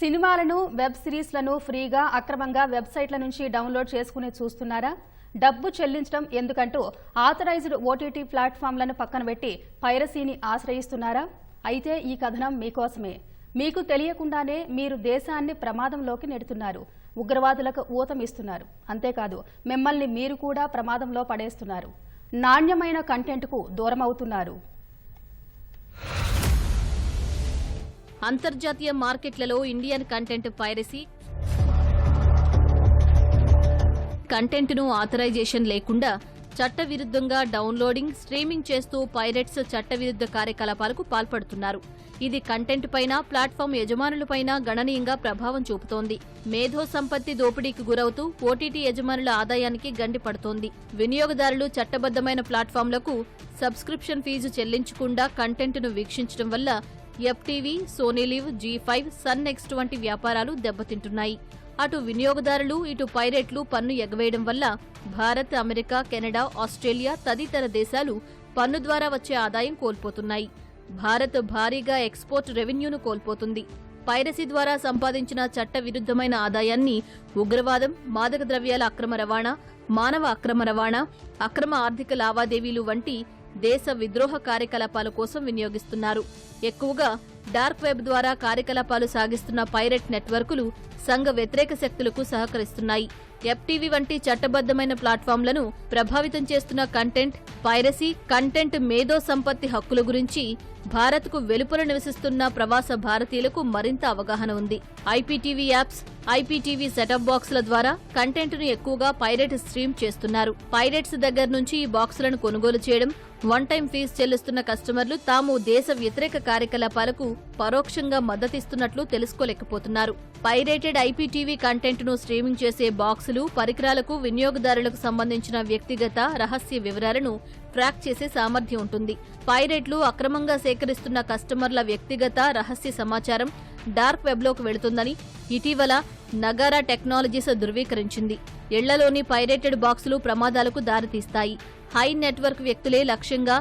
సినిమాలను వెబ్ సిరీస్లను ఫ్రీగా అక్రమంగా వెబ్సైట్ల నుంచి డౌన్లోడ్ చేసుకుని చూస్తున్నారా? డబ్బు చెల్లించడం ఎందుకంటూ ఆథరైజ్డ్ ఓటీటీ ప్లాట్ఫామ్లను పక్కన పెట్టి పైరసీని ఆశ్రయిస్తున్నారా? అయితే ఈ కథనం మీకోసమే. మీకు తెలియకుండానే మీరు దేశాన్ని ప్రమాదంలోకి నెడుతున్నారు. ఉగ్రవాదులకు ఊతమిస్తున్నారు. అంతేకాదు మిమ్మల్ని మీరు కూడా ప్రమాదంలో పడేస్తున్నారు. నాణ్యమైన కంటెంట్కు దూరమవుతున్నారు. అంతర్జాతీయ మార్కెట్లలో ఇండియన్ కంటెంట్ పైరసీ కంటెంట్ను ఆథరైజేషన్ లేకుండా చట్టవిరుద్ధంగా డౌన్లోడింగ్ స్ట్రీమింగ్ చేస్తూ పైరెట్స్ చట్టవిరుద్ధ కార్యకలాపాలకు పాల్పడుతున్నారు. ఇది కంటెంట్ పైన ప్లాట్ఫామ్ యజమానులపైన గణనీయంగా ప్రభావం చూపుతోంది. మేధో సంపత్తి దోపిడీకి గురవుతూ ఓటీటీ యజమానుల ఆదాయానికి గండి పడుతోంది. వినియోగదారులు చట్టబద్దమైన ప్లాట్ఫామ్లకు సబ్స్క్రిప్షన్ ఫీజు చెల్లించకుండా కంటెంట్ను వీక్షించడం వల్ల FTV SonyLIV Zee five Sun Next వంటి వ్యాపారాలు దెబ్బతింటున్నాయి. అటు వినియోగదారులు ఇటు పైరేట్లు పన్ను ఎగవేయడం వల్ల భారత్ అమెరికా కెనడా ఆస్ట్రేలియా తదితర దేశాలు పన్ను ద్వారా వచ్చే ఆదాయం కోల్పోతున్నాయి. భారత్ భారీగా ఎక్స్పోర్ట్ రెవెన్యూను కోల్పోతుంది. పైరసీ ద్వారా సంపాదించిన చట్ట విరుద్ధమైన ఆదాయాన్ని ఉగ్రవాదం మాదక ద్రవ్యాల అక్రమ రవాణా మానవ అక్రమ రవాణా అక్రమ ఆర్థిక లావాదేవీలు వంటి దేశ విద్రోహ కార్యకలాపాల కోసం వినియోగిస్తున్నారు. ఎక్కువగా డార్క్ వెబ్ ద్వారా కార్యకలాపాలు సాగిస్తున్న పైరెట్ నెట్వర్కులు సంఘ వ్యతిరేక శక్తులకు సహకరిస్తున్నాయి. ఎఫ్టీవీ వంటి చట్టబద్దమైన ప్లాట్ఫామ్లను ప్రభావితం చేస్తున్న కంటెంట్ పైరసీ కంటెంట్ మేధో సంపత్తి హక్కుల గురించి భారత్కు వెలుపల నివసిస్తున్న ప్రవాస భారతీయులకు మరింత అవగాహన ఉంది. ఐపీటీవీ యాప్స్ ఐపీటీవీ సెటప్ బాక్సుల ద్వారా కంటెంట్ను ఎక్కువగా పైరెట్ స్ట్రీమ్ చేస్తున్నారు. పైరెట్స్ దగ్గర నుంచి ఈ బాక్సులను కొనుగోలు చేయడం వన్ టైం ఫీజు చెల్లిస్తున్న కస్టమర్లు తాము దేశ వ్యతిరేక కార్యకలాపాలకు పరోక్షంగా మద్దతిస్తున్నట్లు తెలుసుకోలేకపోతున్నారు. పైరేటెడ్ ఐపీటీవీ కంటెంట్ను స్ట్రీమింగ్ చేసే బాక్సులు పరికరాలకు వినియోగదారులకు సంబంధించిన వ్యక్తిగత రహస్య వివరాలను ట్రాక్ చేసే సామర్థ్యం ఉంటుంది. పైరేట్లు అక్రమంగా సేకరిస్తున్న కస్టమర్ల వ్యక్తిగత రహస్య సమాచారం డార్క్ వెబ్లోకి వెళుతుందని ఇటీవల నగారా టెక్నాలజీస్ ధృవీకరించింది. ఇళ్ళలోని పైరేటెడ్ బాక్సులు ప్రమాదాలకు దారితీస్తాయి. హై నెట్వర్క్ వ్యక్తులే లక్ష్యంగా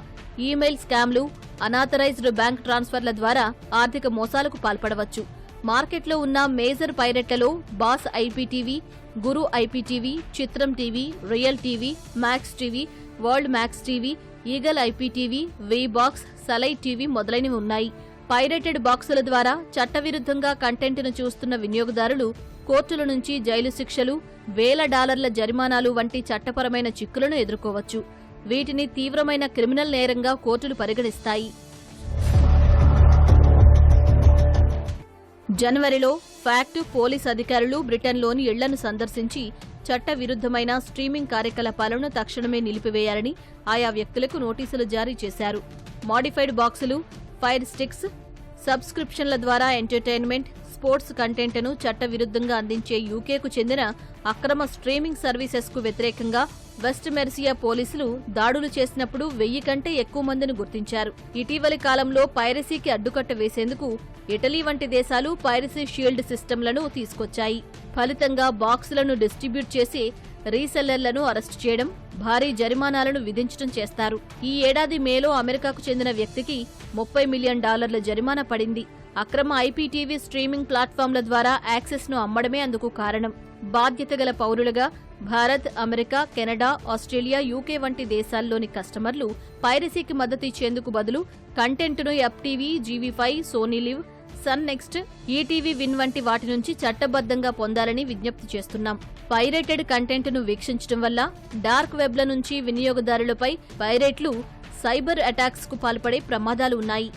ఈమెయిల్ స్కామ్లు అనాథరైజ్డ్ బ్యాంక్ ట్రాన్స్ఫర్ల ద్వారా ఆర్థిక మోసాలకు పాల్పడవచ్చు. మార్కెట్లో ఉన్న major పైరెట్లలో boss IPTV Guru IPTV Chitram TV Real TV Max TV World Max TV Eagle IPTV V Box Salai TV మొదలైనవి ఉన్నాయి. పైరేటెడ్ బాక్సుల ద్వారా చట్టవిరుద్ధంగా కంటెంట్ను చూస్తున్న వినియోగదారులు కోర్టుల నుంచి జైలు శిక్షలు వేల డాలర్ల జరిమానాలు వంటి చట్టపరమైన చిక్కులను ఎదుర్కోవచ్చు. వీటిని తీవ్రమైన క్రిమినల్ నేరంగా కోర్టులు పరిగణిస్తాయి. జనవరిలో ఫ్యాక్ట్ పోలీస్ అధికారులు బ్రిటన్లోని ఇళ్ళను సందర్శించి చట్టవిరుద్ధమైన స్ట్రీమింగ్ కార్యకలాపాలను తక్షణమే నిలిపివేయాలని ఆయా వ్యక్తులకు నోటీసులు జారీ చేశారు. మాడిఫైడ్ బాక్సులు ఫైర్ స్టిక్స్ సబ్స్క్రిప్షన్ల ద్వారా ఎంటర్టైన్మెంట్ స్పోర్ట్స్ కంటెంట్ను చట్టవిరుద్ధంగా అందించే యూకేకు చెందిన అక్రమ స్ట్రీమింగ్ సర్వీసెస్కు వ్యతిరేకంగా వెస్ట్ మెర్సియా పోలీసులు దాడులు చేసినప్పుడు వెయ్యి కంటే ఎక్కువ మందిని గుర్తించారు. ఇటీవలి కాలంలో పైరసీకి అడ్డుకట్ట వేసేందుకు ఇటలీ వంటి దేశాలు పైరసీ షీల్డ్ సిస్టంలను తీసుకొచ్చాయి. ఫలితంగా బాక్సులను డిస్ట్రిబ్యూట్ చేసి రీసెల్లర్లను అరెస్టు చేయడం భారీ జరిమానాలను విధించడం చేస్తారు. ఈ ఏడాది మేలో అమెరికాకు చెందిన వ్యక్తికి ముప్పై మిలియన్ డాలర్ల జరిమానా పడింది. అక్రమ ఐపీటీవీ స్ట్రీమింగ్ ప్లాట్ఫామ్ల ద్వారా యాక్సెస్ను అమ్మడమే అందుకు కారణం. బాధ్యత గల పౌరులుగా Bharat America Canada Australia UK వంటి దేశాల్లోని కస్టమర్లు పైరసీకి మద్దతు ఇచ్చేందుకు బదులు కంటెంట్ను FTV Zee five Sony LIV Sun Next ETV Win వంటి వాటి నుంచి చట్టబద్ధంగా పొందాలని విజ్ఞప్తి చేస్తున్నాం. పైరేటెడ్ కంటెంట్ను వీక్షించడం వల్ల డార్క్ వెబ్ల నుంచి వినియోగదారులపై పైరేట్లు సైబర్ అటాక్స్కు పాల్పడే ప్రమాదాలు ఉన్నాయి.